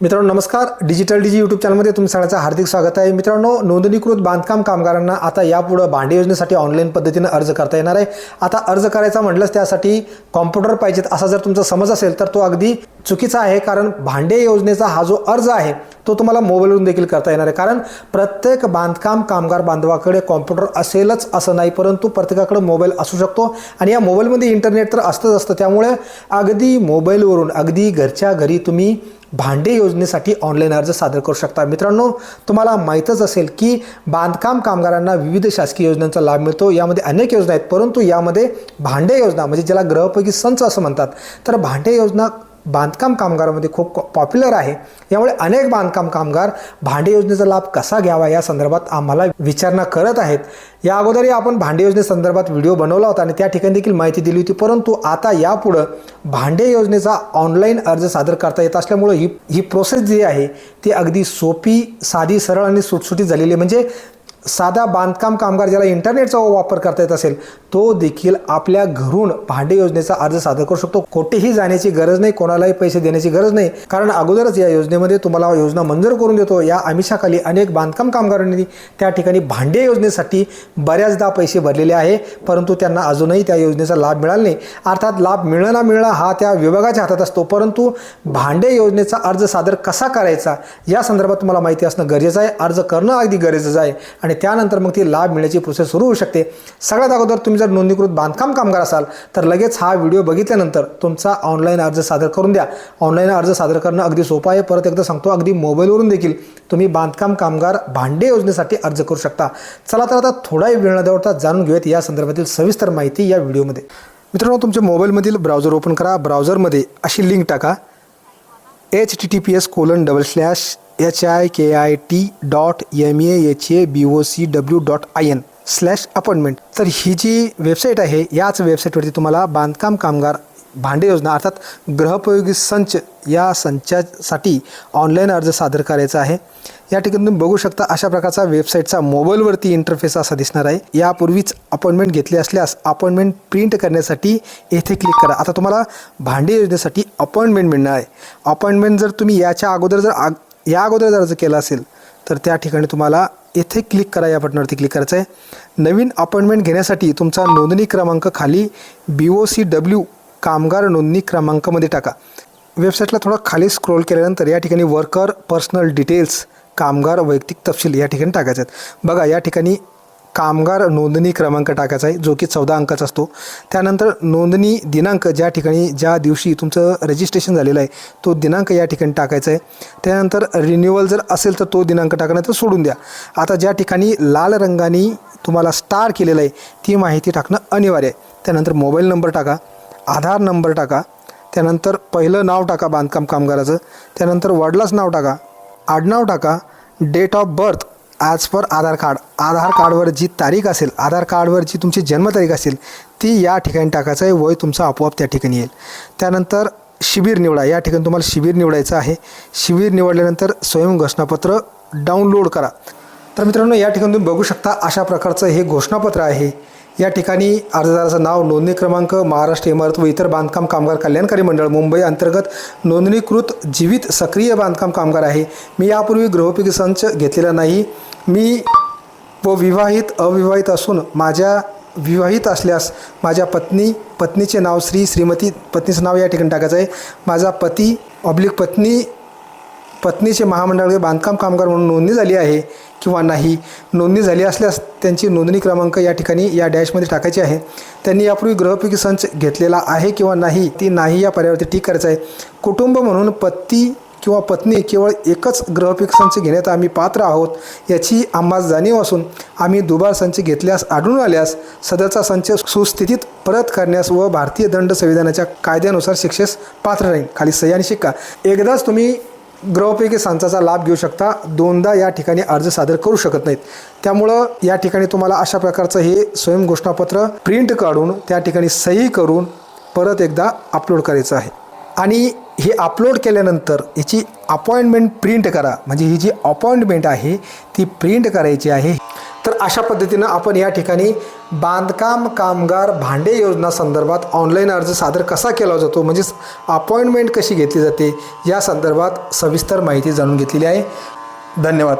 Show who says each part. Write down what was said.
Speaker 1: मित्रांनो नमस्कार. डिजिटल डीजी यूट्यूब चॅनलमध्ये तुम्ही सगळ्यांचं हार्दिक स्वागत आहे. मित्रांनो नोंदणीकृत बांधकाम कामगारांना आता यापुढं भांडे योजनेसाठी ऑनलाईन पद्धतीनं अर्ज करता येणार आहे. आता अर्ज करायचा म्हटलंच त्यासाठी कॉम्प्युटर पाहिजेत असा जर तुमचा समज असेल तर तो अगदी चुकीचा आहे कारण भांडे योजनेचा हा जो अर्ज आहे तो तुम्हाला मोबाईलवरून देखील करता येणार आहे. कारण प्रत्येक बांधकाम कामगार बांधवाकडे कॉम्प्युटर असेलच असं नाही परंतु प्रत्येकाकडे मोबाईल असू शकतो. आणि या मोबाईलमध्ये इंटरनेट तर असतंच असतं. त्यामुळे अगदी मोबाईलवरून अगदी घरच्या घरी तुम्ही भांडे योजनेसाठी ऑनलाईन अर्ज सादर करू शकता. मित्रांनो तुम्हाला माहीतच असेल की बांधकाम कामगारांना विविध शासकीय योजनांचा लाभ मिळतो. यामध्ये अनेक योजना आहेत परंतु यामध्ये भांडे योजना म्हणजे ज्याला ग्रहपैकी संच असं म्हणतात तर भांडे योजना बांधकाम कामगारामध्ये खूप पॉप्युलर आहे. यामुळे अनेक बांधकाम कामगार भांडे योजनेचा लाभ कसा घ्यावा या संदर्भात आम्हाला विचारणा करत आहेत. या अगोदरही आपण भांडे योजनेसंदर्भात व्हिडिओ बनवला होता आणि त्या ठिकाणी देखील माहिती दिली होती. परंतु आता यापुढं भांडे योजनेचा ऑनलाईन अर्ज सादर करता येत असल्यामुळे ही ही प्रोसेस जी आहे ती अगदी सोपी साधी सरळ आणि सुटसुटीत झालेली म्हणजे साधा बांधकाम कामगार ज्याला इंटरनेटचा वापर करता येत असेल तो देखील आपल्या घरून भांडे योजनेचा अर्ज सादर करू शकतो. कोठेही जाण्याची गरज नाही कोणालाही पैसे देण्याची गरज नाही. कारण अगोदरच या योजनेमध्ये तुम्हाला योजना मंजूर करून देतो. या आमिषाखाली अनेक बांधकाम कामगारांनी त्या ठिकाणी भांडे योजनेसाठी बऱ्याचदा पैसे भरलेले आहे. परंतु त्यांना अजूनही त्या योजनेचा लाभ मिळाला नाही. अर्थात लाभ मिळणं ना मिळणं हा त्या विभागाच्या हातात असतो. परंतु भांडे योजनेचा अर्ज सादर कसा करायचा या संदर्भात तुम्हाला माहिती असणं गरजेचं आहे. अर्ज करणं अगदी गरजेचं आहे. आणि त्यानंतर मग ती लाभ मिळण्याची प्रोसेस सुरू होऊ शकते. सगळ्यात अगोदर तुम्ही जर नोंदणीकृत बांधकाम कामगार असाल तर लगेच हा व्हिडिओ बघितल्यानंतर तुमचा ऑनलाईन अर्ज सादर करून द्या. ऑनलाईन अर्ज सादर करणं अगदी सोपं आहे. परत एकदा सांगतो अगदी मोबाईलवरून देखील तुम्ही बांधकाम कामगार भांडे योजनेसाठी अर्ज करू शकता. चला तर आता थोडाही वेळ न देवता जाणून घेऊयात या संदर्भातील सविस्तर माहिती या व्हिडिओमध्ये मित्रांनो तुमच्या मोबाईलमधील ब्राउझर ओपन करा. ब्राउझरमध्ये अशी लिंक टाका. H T T P S colon double slash H I K I T dot M A H A B O C W dot I N slash appointment तर ही जी वेबसाईट आहे याच वेबसाईटवरती तुम्हाला बांधकाम कामगार भांडे योजना अर्थात ग्रहपयोगी संच या संचासाठी ऑनलाईन अर्ज सादर करायचा आहे. या ठिकाणी तुम्ही बघू शकता अशा प्रकारचा वेबसाईटचा मोबाईलवरती इंटरफेस असा दिसणार आहे. यापूर्वीच अपॉइंटमेंट घेतली असल्यास अपॉइंटमेंट प्रिंट करण्यासाठी येथे क्लिक करा. आता तुम्हाला भांडे योजनेसाठी अपॉइंटमेंट मिळणार आहे. अपॉइंटमेंट जर तुम्ही याच्या अगोदर जर या अगोदर जर अर्ज केला असेल तर त्या ठिकाणी तुम्हाला येथे क्लिक करा या बटनावरती क्लिक करायचं आहे नवीन अपॉइंटमेंट घेण्यासाठी तुमचा नोंदणी क्रमांक खाली बी ओ सी डब्ल्यू कामगार नोंदणी क्रमांकामध्ये टाका. वेबसाईटला थोडं खाली स्क्रोल केल्यानंतर या ठिकाणी वर्कर पर्सनल डिटेल्स कामगार वैयक्तिक तपशील या ठिकाणी टाकायचे आहेत बघा या ठिकाणी कामगार नोंदणी क्रमांक टाकायचा आहे जो की चौदा अंकाचा असतो. त्यानंतर नोंदणी दिनांक ज्या ठिकाणी ज्या दिवशी तुमचं रजिस्ट्रेशन झालेलं आहे तो दिनांक या ठिकाणी टाकायचा आहे. त्यानंतर रिन्युअल जर असेल तर तो दिनांक टाकणं तर सोडून द्या. आता ज्या ठिकाणी लाल रंगाने तुम्हाला स्टार केलेलं आहे ती माहिती टाकणं अनिवार्य आहे. त्यानंतर मोबाईल नंबर टाका आधार नंबर टाका त्यानंतर पहिलं नाव टाका बांधकाम कामगाराचं त्यानंतर वडलाच नाव टाका आडनाव टाका date of birth as per Aadhaar card Aadhaar कार्डवर जी तारीख असेल आधार कार्डवर जी तुमची जन्मतारीख असेल ती या ठिकाणी टाकायचं आहे. वय तुमचं आपोआप त्या ठिकाणी येईल. त्यानंतर शिबिर निवडा. या ठिकाणी तुम्हाला शिबिर निवडायचं आहे. शिबिर निवडल्यानंतर स्वयं घोषणापत्र डाउनलोड करा. तर मित्रांनो या ठिकाणी तुम्ही बघू शकता अशा प्रकारचं हे घोषणापत्र आहे. या ठिकाणी अर्जदाराचं नाव नोंदणी क्रमांक महाराष्ट्र इमारत व इतर बांधकाम कामगार कल्याणकारी मंडळ मुंबई अंतर्गत नोंदणीकृत जीवित सक्रिय बांधकाम कामगार आहे. मी यापूर्वी गृहोपयोगी संच घेतलेला नाही. मी व विवाहित अविवाहित असून माझ्या विवाहित असल्यास माझ्या पत्नी पत्नीचे नाव श्री श्रीमती पत्नीचं नाव या ठिकाणी टाकायचं आहे. माझा पती ऑब्लिक पत्नी पत्नीचे महामंडळ बांधकाम कामगार म्हणून नोंदणी झाली आहे किंवा नाही नोंदणी झाली असल्यास त्यांची नोंदणी क्रमांक या ठिकाणी या डॅशमध्ये टाकायची आहे. त्यांनी यापूर्वी ग्रहपैकी संच घेतलेला आहे किंवा नाही ती नाही या पर्यावरती ठीक करायचं आहे. कुटुंब म्हणून पती किंवा पत्नी केवळ एकच ग्रहपीक संच घेण्यात आम्ही पात्र आहोत याची आम्हाला जाणीव असून आम्ही दुबार संच घेतल्यास आढळून आल्यास सदरचा संच सुस्थितीत परत करण्यास व भारतीय दंड संविधानाच्या कायद्यानुसार शिक्षेस पात्र राहील खाली सह्याने आणि शिक्का एकदाच तुम्ही ग्रहपैकी संचाचा लाभ घेऊ शकता. दोनदा या ठिकाणी अर्ज सादर करू शकत नाहीत. त्यामुळं या ठिकाणी तुम्हाला अशा प्रकारचं हे स्वयं घोषणापत्र प्रिंट काढून त्या ठिकाणी सही करून परत एकदा अपलोड करायचं आहे. आणि हे अपलोड केल्यानंतर याची अपॉइंटमेंट प्रिंट करा. म्हणजे ही जी अपॉइंटमेंट आहे ती प्रिंट करायची आहे. तर अशा पद्धतीनं आपण या ठिकाणी बांधकाम कामगार भांडे योजना संदर्भात ऑनलाईन अर्ज सादर कसा केला जातो म्हणजेच अपॉइंटमेंट कशी घेतली जाते या संदर्भात सविस्तर माहिती जाणून घेतलेली आहे. धन्यवाद.